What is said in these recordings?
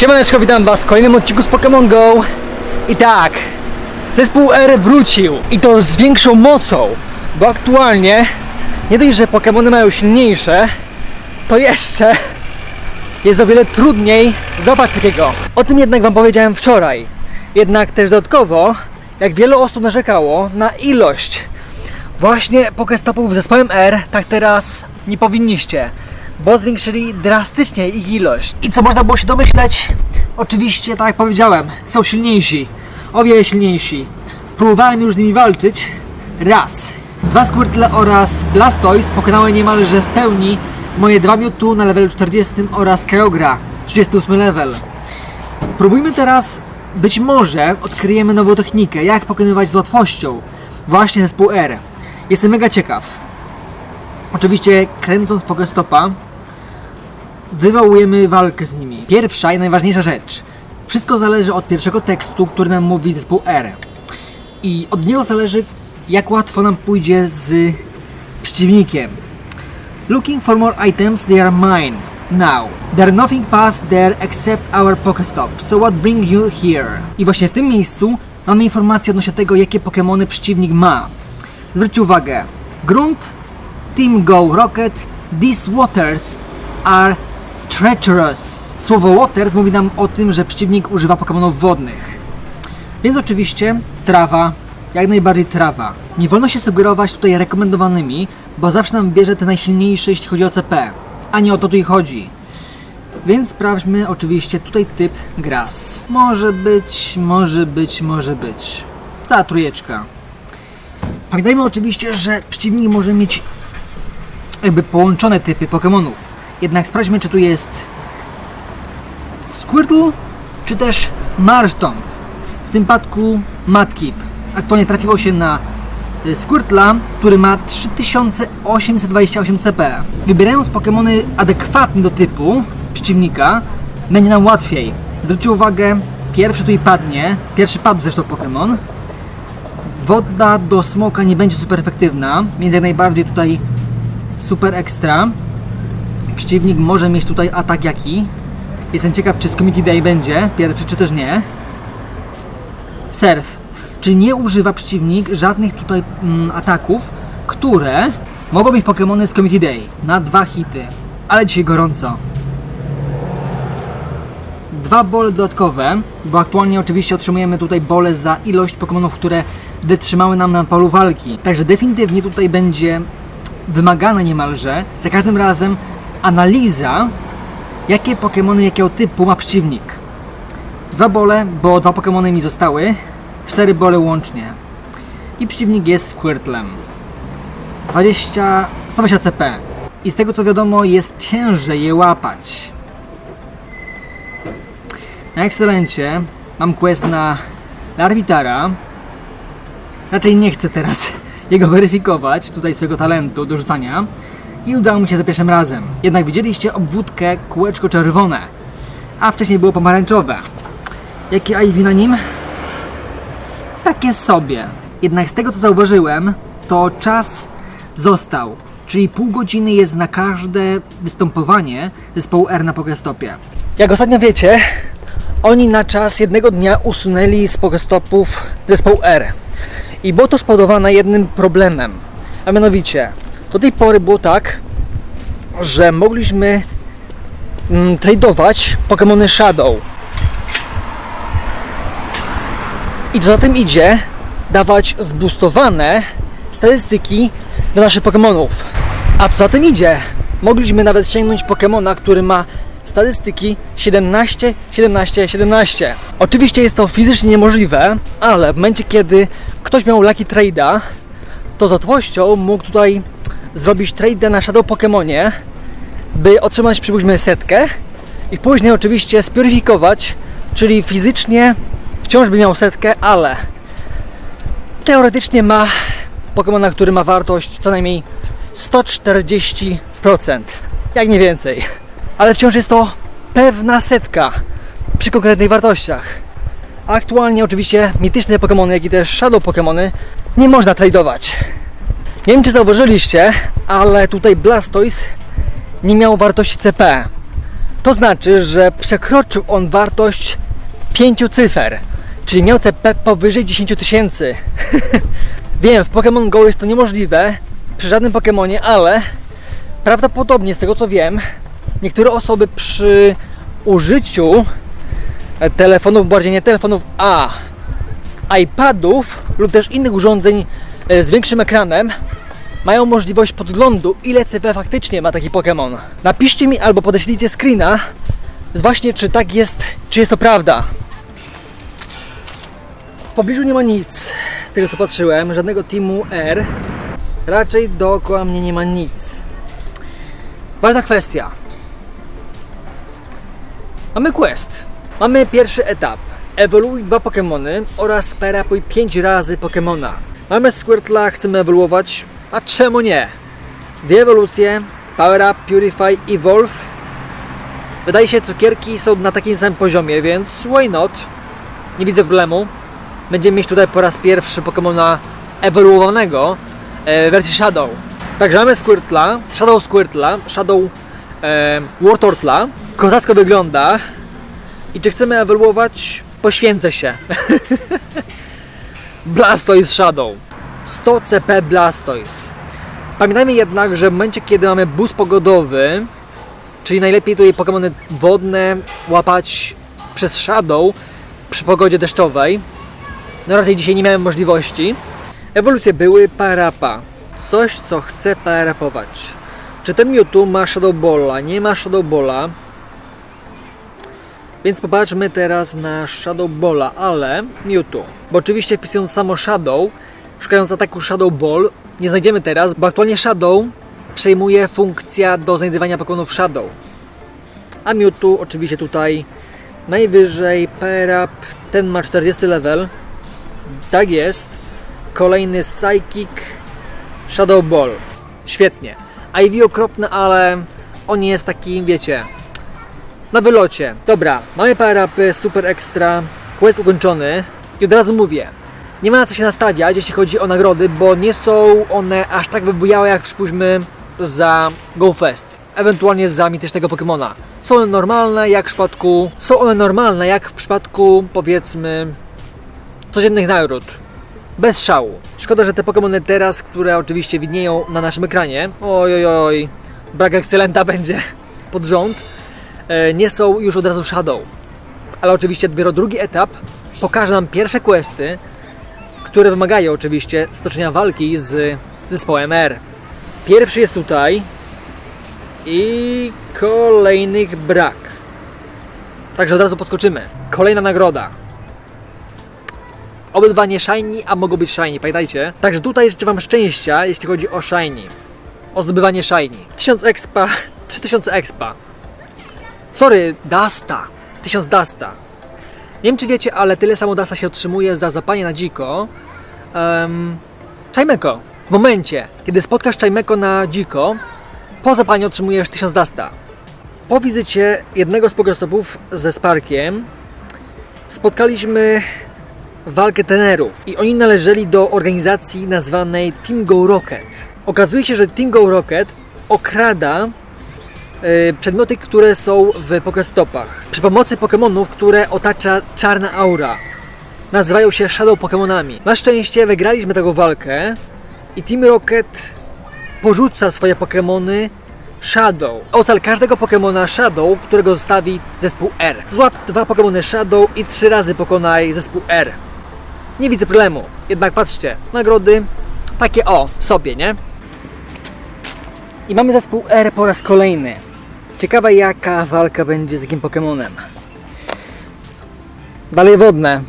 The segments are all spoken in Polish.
Siemaneczko, witam was w kolejnym odcinku z Pokémon GO. I tak, zespół R wrócił i to z większą mocą Bo aktualnie, nie dość, że Pokémony mają silniejsze To jeszcze jest o wiele trudniej złapać takiego. O tym jednak wam powiedziałem wczoraj. Jednak też dodatkowo, jak wiele osób narzekało na ilość Właśnie Pokestopów z zespołem R tak teraz nie powinniście, bo zwiększyli drastycznie ich ilość. I co można było się domyśleć? Oczywiście, tak jak powiedziałem, są silniejsi. O wiele silniejsi. Próbowałem już z nimi walczyć. Raz. Dwa Squirtle oraz Blastoise pokonały niemalże w pełni moje dwa Mewtwo na levelu 40 oraz Kyogre 38 level. Próbujmy teraz, być może odkryjemy nową technikę, jak pokonywać z łatwością właśnie zespół R. Jestem mega ciekaw. Oczywiście kręcąc Pokestopa wywołujemy walkę z nimi. Pierwsza i najważniejsza rzecz. Wszystko zależy od pierwszego tekstu, który nam mówi zespół R. I od niego zależy jak łatwo nam pójdzie z przeciwnikiem. Looking for more items, they are mine. Now, there nothing past there except our Pokestop. So what bring you here? I właśnie w tym miejscu mamy informację odnośnie tego, jakie Pokémony przeciwnik ma. Zwróćcie uwagę. Grunt, Team Go Rocket, these waters are treacherous. Słowo waters mówi nam o tym, że przeciwnik używa Pokémonów wodnych. Więc oczywiście trawa, jak najbardziej trawa. Nie wolno się sugerować tutaj rekomendowanymi, bo zawsze nam bierze te najsilniejsze, jeśli chodzi o CP. A nie o to tu chodzi. Więc sprawdźmy oczywiście tutaj typ grass. Może być, może być, może być. Ta trójeczka. Pamiętajmy oczywiście, że przeciwnik może mieć jakby połączone typy Pokémonów. Jednak sprawdźmy, czy tu jest Squirtle, czy też Marshtomp. W tym przypadku Mudkip. Aktualnie trafiło się na y, Squirtla, który ma 3828 CP. Wybierając Pokémony adekwatne do typu przeciwnika, będzie nam łatwiej. Zwróćcie uwagę, pierwszy tutaj padnie, pierwszy padł zresztą Pokémon. Woda do smoka nie będzie super efektywna, więc jak najbardziej tutaj super ekstra. Przeciwnik może mieć tutaj atak jaki. Jestem ciekaw, czy z Day będzie pierwszy, czy też nie. Surf. Czy nie używa przeciwnik żadnych tutaj mm, ataków, które mogą mieć Pokémony z Committee Day na dwa hity. Ale dzisiaj gorąco. Dwa bole dodatkowe, bo aktualnie oczywiście otrzymujemy tutaj bole za ilość Pokémonów, które wytrzymały nam na polu walki. Także definitywnie tutaj będzie wymagane niemalże za każdym razem analiza, jakie Pokémony jakiego typu ma przeciwnik. Dwa bole, bo dwa Pokémony mi zostały, cztery bole łącznie. I przeciwnik jest Squirtlem. 20, 120 CP. I z tego co wiadomo jest ciężej je łapać. Na ekscelencie mam quest na Larvitara. Raczej nie chcę teraz jego weryfikować, tutaj swojego talentu do rzucania. I udało mi się za pierwszym razem. Jednak widzieliście obwódkę kółeczko czerwone, a wcześniej było pomarańczowe. Jakie IV na nim? Takie sobie. Jednak z tego co zauważyłem, to czas został. Czyli pół godziny jest na każde występowanie zespołu R na Pokestopie. Jak ostatnio wiecie, oni na czas jednego dnia usunęli z Pokestopów zespoł R. I było to spowodowane jednym problemem. A mianowicie, do tej pory było tak, że mogliśmy mm, tradować Pokémony Shadow. I co za tym idzie, dawać zboostowane statystyki do naszych Pokémonów. A co za tym idzie, mogliśmy nawet sięgnąć Pokémona, który ma statystyki 17, 17, 17. Oczywiście jest to fizycznie niemożliwe, ale w momencie kiedy ktoś miał Lucky Trade'a, to z łatwością mógł tutaj zrobić trade na Shadow Pokémonie, by otrzymać przypuśćmy setkę i później oczywiście spiuryfikować, czyli fizycznie wciąż by miał setkę, ale teoretycznie ma Pokémona, który ma wartość co najmniej 140%, jak nie więcej. Ale wciąż jest to pewna setka przy konkretnych wartościach. Aktualnie oczywiście mityczne Pokémony, jak i też Shadow Pokémony nie można tradować. Nie wiem czy zauważyliście, ale tutaj Blastoise nie miał wartości CP. To znaczy, że przekroczył on wartość 5 cyfer, czyli miał CP powyżej 10 tysięcy. Wiem, w Pokémon Go jest to niemożliwe przy żadnym Pokémonie, ale prawdopodobnie z tego co wiem, niektóre osoby przy użyciu e, telefonów, bardziej nie telefonów, a iPadów lub też innych urządzeń z większym ekranem mają możliwość podglądu, ile CP faktycznie ma taki Pokémon. Napiszcie mi albo podeślijcie screena, właśnie czy tak jest, czy jest to prawda. W pobliżu nie ma nic, z tego co patrzyłem, żadnego teamu R. Raczej dookoła mnie nie ma nic. Ważna kwestia. Mamy quest. Mamy pierwszy etap. Ewoluuj dwa Pokémony oraz sperapuj 5 razy Pokémona. Mamy Squirtla, chcemy ewoluować, a czemu nie? Dwie ewolucje, Power Up, Purify, Evolve. Wydaje się, cukierki są na takim samym poziomie, więc why not? Nie widzę problemu. Będziemy mieć tutaj po raz pierwszy Pokémona ewoluowanego e, w wersji Shadow. Także mamy Squirtla, Shadow Squirtla, Shadow e, Wartortla. Kozacko wygląda. I czy chcemy ewoluować? Poświęcę się. Blastoise Shadow. 100 CP Blastoise. Pamiętajmy jednak, że w momencie, kiedy mamy boost pogodowy, czyli najlepiej tutaj Pokémony wodne łapać przez Shadow przy pogodzie deszczowej. No raczej dzisiaj nie miałem możliwości. Ewolucje były Parapa. Coś, co chce parapować. Czy ten Mewtwo ma Shadow Balla? Nie ma Shadow Balla. Więc popatrzmy teraz na Shadow Balla, ale Mewtwo. Bo oczywiście wpisując samo Shadow, szukając ataku Shadow Ball, nie znajdziemy teraz, bo aktualnie Shadow przejmuje funkcja do znajdywania Pokémonów Shadow. A Mewtwo oczywiście tutaj najwyżej Power Up, ten ma 40 level. Tak jest. Kolejny Psychic Shadow Ball. Świetnie. Ivy okropny, ale on nie jest taki, wiecie, na wylocie. Dobra, mamy power upy, super ekstra, quest ukończony i od razu mówię, nie ma na co się nastawiać, jeśli chodzi o nagrody, bo nie są one aż tak wybujałe jak przypuśćmy za GoFest, ewentualnie za mitycznego Pokemona. Są one normalne jak w przypadku, są one normalne jak w przypadku powiedzmy codziennych nagród. Bez szału. Szkoda, że te Pokemony teraz, które oczywiście widnieją na naszym ekranie, oj oj oj, brak ekscelenta będzie pod rząd, nie są już od razu Shadow. Ale oczywiście dopiero drugi etap pokaże nam pierwsze questy, które wymagają oczywiście stoczenia walki z zespołem R. Pierwszy jest tutaj i kolejnych brak. Także od razu podskoczymy. Kolejna nagroda. Obydwa nie shiny, a mogą być shiny, pamiętajcie. Także tutaj życzę Wam szczęścia, jeśli chodzi o shiny. O zdobywanie shiny. 1000 expa, 3000 expa. Sorry, Dasta. 1000 Dasta. Nie wiem czy wiecie, ale tyle samo Dasta się otrzymuje za zapanie na dziko. Um, Czajmeko. W momencie, kiedy spotkasz Czajmeko na dziko, po zapaniu otrzymujesz 1000 Dasta. Po wizycie jednego z pokestopów ze Sparkiem spotkaliśmy walkę tenerów i oni należeli do organizacji nazwanej Team Go Rocket. Okazuje się, że Team Go Rocket okrada przedmioty, które są w Pokestopach przy pomocy Pokémonów, które otacza czarna aura. Nazywają się Shadow Pokémonami. Na szczęście wygraliśmy tę walkę i Team Rocket porzuca swoje Pokémony Shadow. Ocal każdego Pokémona Shadow, którego zostawi zespół R. Złap dwa Pokémony Shadow i trzy razy pokonaj zespół R. Nie widzę problemu. Jednak patrzcie, nagrody takie o, sobie, nie? I mamy zespół R po raz kolejny. Ciekawa jaka walka będzie z jakim Pokémonem. Dalej wodne.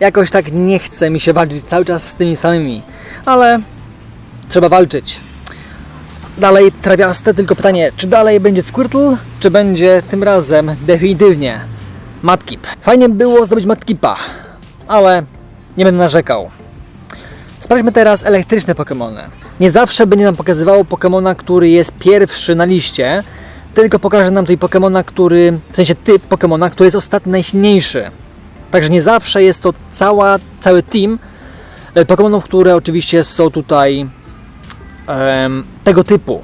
Jakoś tak nie chce mi się walczyć cały czas z tymi samymi, ale trzeba walczyć. Dalej trawiaste, tylko pytanie, czy dalej będzie Squirtle, czy będzie tym razem definitywnie Matkip. Fajnie było zdobyć Matkipa, ale nie będę narzekał. Sprawdźmy teraz elektryczne Pokémony. Nie zawsze będzie nam pokazywało Pokémona, który jest pierwszy na liście, tylko pokaże nam tutaj Pokémona, który, w sensie typ Pokémona, który jest ostatni najsilniejszy. Także nie zawsze jest to cała, cały team e, Pokémonów, które oczywiście są tutaj em, tego typu.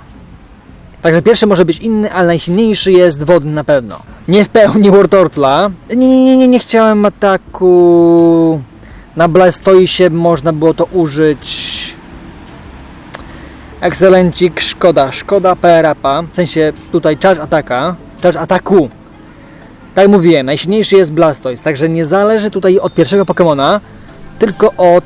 Także pierwszy może być inny, ale najsilniejszy jest wodny na pewno. Nie w pełni War Turtla. Nie, nie, nie, nie, nie chciałem ataku. Na Blastoisie można było to użyć. Ekscelencik, szkoda, szkoda PRAPA. W sensie tutaj charge ataka, charge ataku. Tak jak mówiłem, najsilniejszy jest Blastoise, także nie zależy tutaj od pierwszego Pokemona, tylko od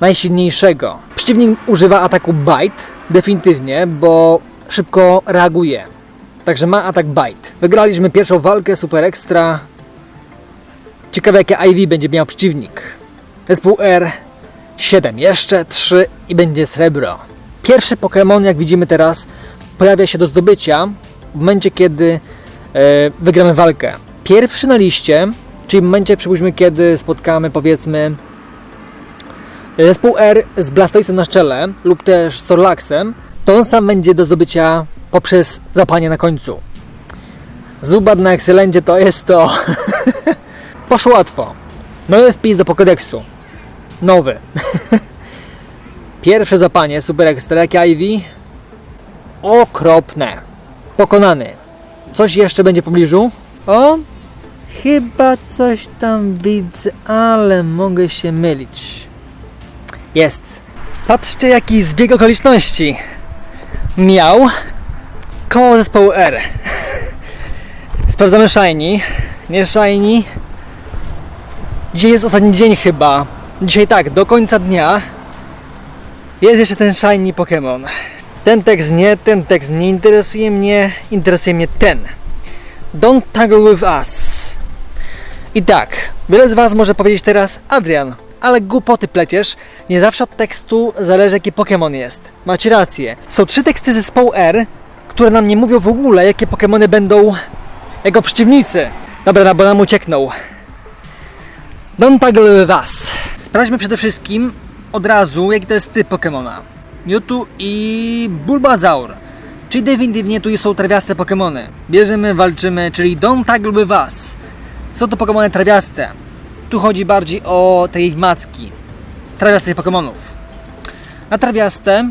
najsilniejszego. Przeciwnik używa ataku Bite, definitywnie, bo szybko reaguje. Także ma atak Bite. Wygraliśmy pierwszą walkę Super Extra. Ciekawe jakie IV będzie miał przeciwnik. Zespół R 7, jeszcze 3 i będzie srebro. Pierwszy Pokémon, jak widzimy teraz, pojawia się do zdobycia w momencie, kiedy e, wygramy walkę. Pierwszy na liście, czyli w momencie, przypuśćmy, kiedy spotkamy, powiedzmy, zespół R z Blastoisem na szczele lub też Storlaxem, to on sam będzie do zdobycia poprzez zapanie na końcu. Zubat na Excelencie to jest to. Poszło łatwo. Nowy wpis do Pokédexu. Nowy. Pierwsze zapanie Super Extra jak Ivy. Okropne. Pokonany. Coś jeszcze będzie w pobliżu? O, chyba coś tam widzę, ale mogę się mylić. Jest. Patrzcie jaki zbieg okoliczności. Miał koło zespołu R. Sprawdzamy Shiny. Nie Shiny. Dzisiaj jest ostatni dzień chyba. Dzisiaj tak, do końca dnia jest jeszcze ten Shiny Pokémon. Ten tekst nie, ten tekst nie interesuje mnie, interesuje mnie ten. Don't tangle with us. I tak, wiele z Was może powiedzieć teraz Adrian, ale głupoty pleciesz. Nie zawsze od tekstu zależy jaki Pokémon jest. Macie rację. Są trzy teksty zespołu R, które nam nie mówią w ogóle jakie Pokémony będą jego przeciwnicy. Dobra, bo nam ucieknął. Don't tangle with us. Sprawdźmy przede wszystkim od razu jaki to jest typ Pokémona. Mewtwo i Bulbasaur. Czyli definitywnie tu są trawiaste Pokémony. Bierzemy, walczymy, czyli Don't Tangle With Us. Są to Pokémony trawiaste. Tu chodzi bardziej o te ich macki. Trawiastych Pokémonów. Na trawiaste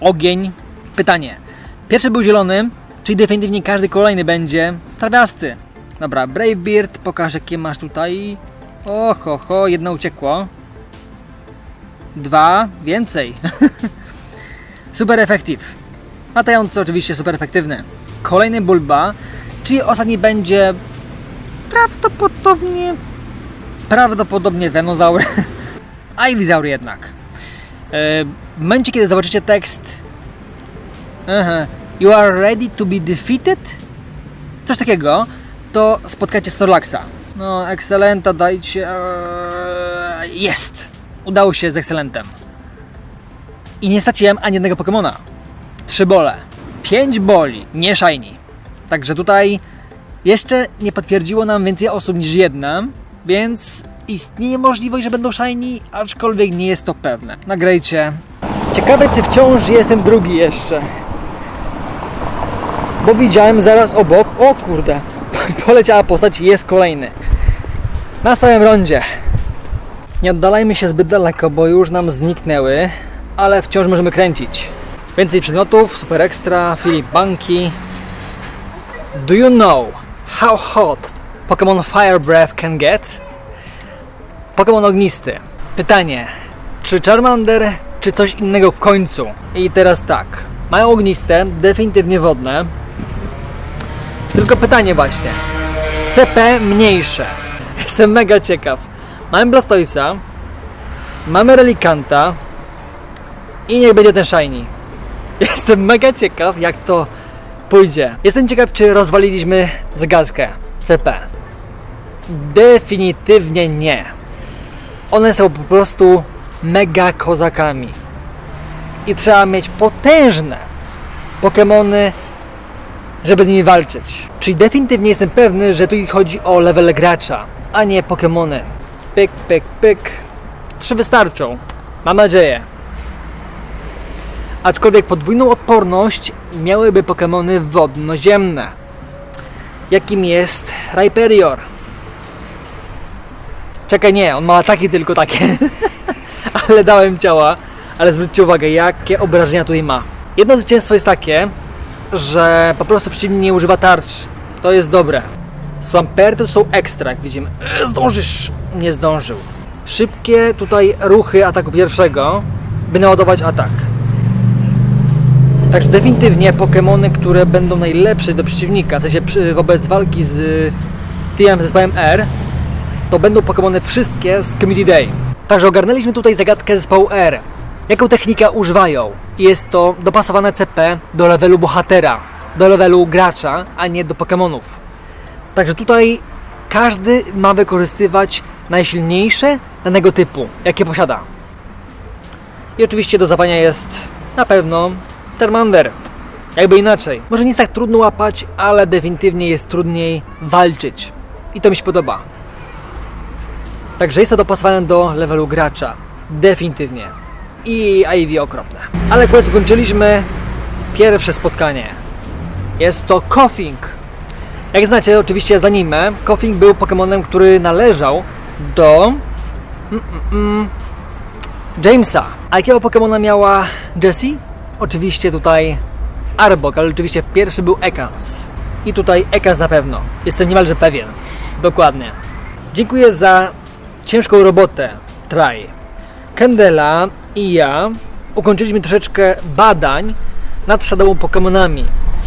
ogień. Pytanie. Pierwszy był zielony, czyli definitywnie każdy kolejny będzie trawiasty. Dobra, Bravebeard, pokaż jakie masz tutaj. Oho, ho, jedno uciekło. Dwa, więcej. super efektyw. Latający oczywiście super efektywny. Kolejny Bulba, czyli ostatni będzie prawdopodobnie prawdopodobnie Venozaur. Ivysaur jednak. E, W momencie kiedy zobaczycie tekst You are ready to be defeated? Coś takiego, to spotkacie Snorlaxa. No, Excelenta dajcie. Eee, Jest! Udało się z Excelentem. I nie straciłem ani jednego Pokemona. Trzy bole. Pięć boli, nie shiny. Także tutaj jeszcze nie potwierdziło nam więcej osób niż jedna, więc istnieje możliwość, że będą shiny, aczkolwiek nie jest to pewne. Nagrajcie. Ciekawe, czy wciąż jestem drugi jeszcze. Bo widziałem zaraz obok, o kurde, poleciała postać jest kolejny. Na samym rondzie. Nie oddalajmy się zbyt daleko, bo już nam zniknęły, ale wciąż możemy kręcić. Więcej przedmiotów, super ekstra, Filip Banki. Do you know how hot Pokémon Fire Breath can get? Pokémon ognisty. Pytanie, czy Charmander, czy coś innego w końcu? I teraz tak, mają ogniste, definitywnie wodne. Tylko pytanie właśnie, CP mniejsze. Jestem mega ciekaw. Mamy Blastoisa, mamy Relikanta i niech będzie ten Shiny. Jestem mega ciekaw, jak to pójdzie. Jestem ciekaw, czy rozwaliliśmy zagadkę CP. Definitywnie nie. One są po prostu mega kozakami. I trzeba mieć potężne Pokémony, żeby z nimi walczyć. Czyli definitywnie jestem pewny, że tu chodzi o level gracza, a nie Pokémony. Pyk, pyk, pyk. Trzy wystarczą. Mam nadzieję. Aczkolwiek podwójną odporność miałyby Pokémony wodnoziemne. Jakim jest Rhyperior. Czekaj, nie, on ma ataki tylko takie. ale dałem ciała. Ale zwróćcie uwagę, jakie obrażenia tutaj ma. Jedno zwycięstwo jest takie, że po prostu przeciwnik nie używa tarcz. To jest dobre. Swampery to są ekstra, jak widzimy. E, Zdążysz! Nie zdążył. Szybkie tutaj ruchy ataku pierwszego, by naładować atak. Także definitywnie Pokémony, które będą najlepsze do przeciwnika, w sensie wobec walki z teamem zespołem R, to będą Pokémony wszystkie z Community Day. Także ogarnęliśmy tutaj zagadkę zespołu R. Jaką technikę używają? Jest to dopasowane CP do levelu bohatera, do levelu gracza, a nie do Pokémonów. Także tutaj każdy ma wykorzystywać najsilniejsze danego typu, jakie posiada. I oczywiście do zapania jest na pewno Termander. Jakby inaczej. Może nie jest tak trudno łapać, ale definitywnie jest trudniej walczyć. I to mi się podoba. Także jest to dopasowane do levelu gracza. Definitywnie. I IV okropne. Ale quest zakończyliśmy pierwsze spotkanie. Jest to Koffing. Jak znacie oczywiście z anime, Koffing był Pokemonem, który należał do mm, mm, mm, Jamesa. A jakiego Pokemona miała Jessie? Oczywiście tutaj Arbok, ale oczywiście pierwszy był Ekans. I tutaj Ekans na pewno. Jestem niemalże pewien. Dokładnie. Dziękuję za ciężką robotę, Try. Kendela i ja ukończyliśmy troszeczkę badań nad Shadową Pokemonami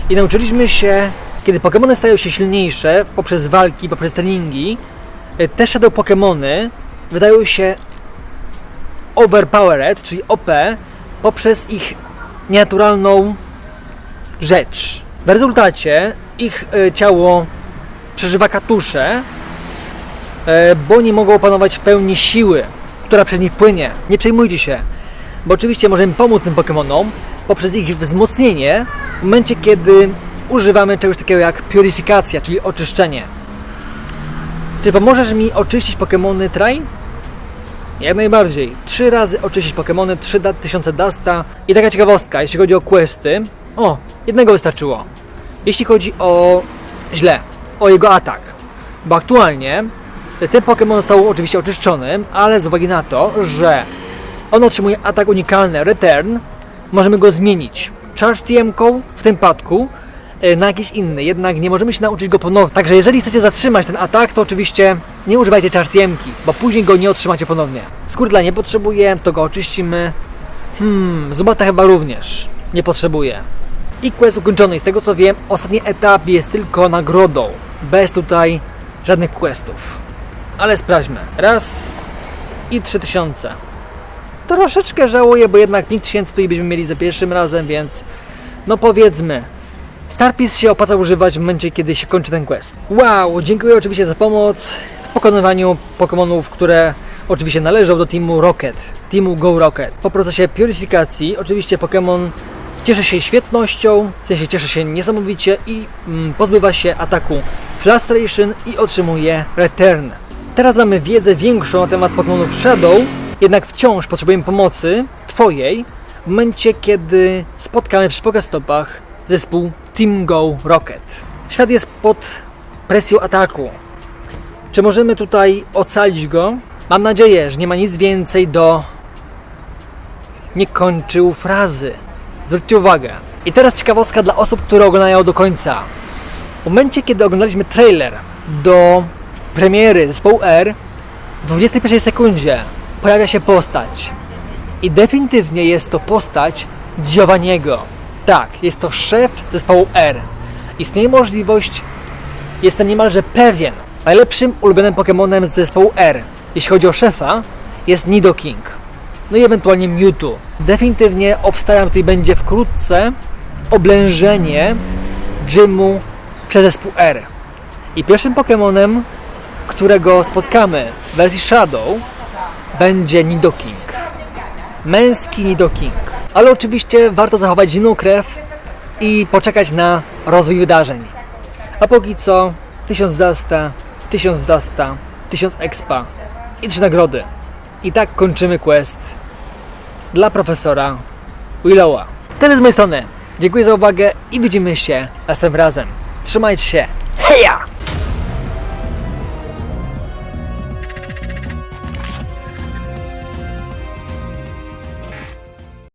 i nauczyliśmy się, kiedy Pokemony stają się silniejsze poprzez walki, poprzez treningi, te Shadow Pokemony wydają się overpowered, czyli OP, poprzez ich nienaturalną rzecz. W rezultacie ich y, ciało przeżywa katusze, e, bo nie mogą opanować w pełni siły, która przez nich płynie. Nie przejmujcie się, bo oczywiście możemy pomóc tym Pokémonom poprzez ich wzmocnienie w momencie, kiedy używamy czegoś takiego jak purifikacja, czyli oczyszczenie. Czy pomożesz mi oczyścić Pokémony Try? Jak najbardziej. Trzy razy oczyścić Pokémony, 3000 Dusta. I taka ciekawostka, jeśli chodzi o questy. O, jednego wystarczyło. Jeśli chodzi o źle, o jego atak. Bo aktualnie ten Pokémon został oczywiście oczyszczony, ale z uwagi na to, że on otrzymuje atak unikalny Return, możemy go zmienić Charge TM-ką w tym przypadku e, na jakiś inny, jednak nie możemy się nauczyć go ponownie. Także jeżeli chcecie zatrzymać ten atak, to oczywiście nie używajcie Charge TM-ki, bo później go nie otrzymacie ponownie. Skórdla nie potrzebuje, to go oczyścimy. Hmm, Zubata chyba również nie potrzebuje. I quest ukończony. Z tego co wiem, ostatni etap jest tylko nagrodą. Bez tutaj żadnych questów. Ale sprawdźmy. Raz i 3000. Troszeczkę żałuję, bo jednak 5000 tutaj byśmy mieli za pierwszym razem, więc no powiedzmy. Starpis się opłaca używać w momencie, kiedy się kończy ten quest. Wow, dziękuję oczywiście za pomoc w pokonywaniu Pokémonów, które oczywiście należą do teamu Rocket, teamu Go Rocket. Po procesie purifikacji oczywiście Pokémon cieszy się świetnością, w sensie cieszy się niesamowicie i mm, pozbywa się ataku Frustration i otrzymuje Return. Teraz mamy wiedzę większą na temat Pokémonów Shadow, jednak wciąż potrzebujemy pomocy Twojej w momencie, kiedy spotkamy przy Pokestopach zespół Team Go Rocket. Świat jest pod presją ataku. Czy możemy tutaj ocalić go? Mam nadzieję, że nie ma nic więcej do... Nie kończył frazy. Zwróćcie uwagę. I teraz ciekawostka dla osób, które oglądają do końca. W momencie, kiedy oglądaliśmy trailer do premiery zespołu R, w 21 sekundzie pojawia się postać. I definitywnie jest to postać Giovanniego. Tak, jest to szef zespołu R. Istnieje możliwość, jestem niemalże pewien, najlepszym ulubionym Pokemonem z zespołu R, jeśli chodzi o szefa, jest Nidoking. No i ewentualnie Mewtwo. Definitywnie obstawiam, tutaj będzie wkrótce oblężenie gymu przez zespół R. I pierwszym Pokemonem, którego spotkamy w wersji Shadow, będzie Nidoking. Męski Nidoking. Ale oczywiście warto zachować zimną krew i poczekać na rozwój wydarzeń. A póki co 1000 Dasta, 1000 Dasta, 1000 Expa i trzy nagrody. I tak kończymy quest dla profesora Willowa. Tyle z mojej strony. Dziękuję za uwagę i widzimy się następnym razem. Trzymajcie się. Heja!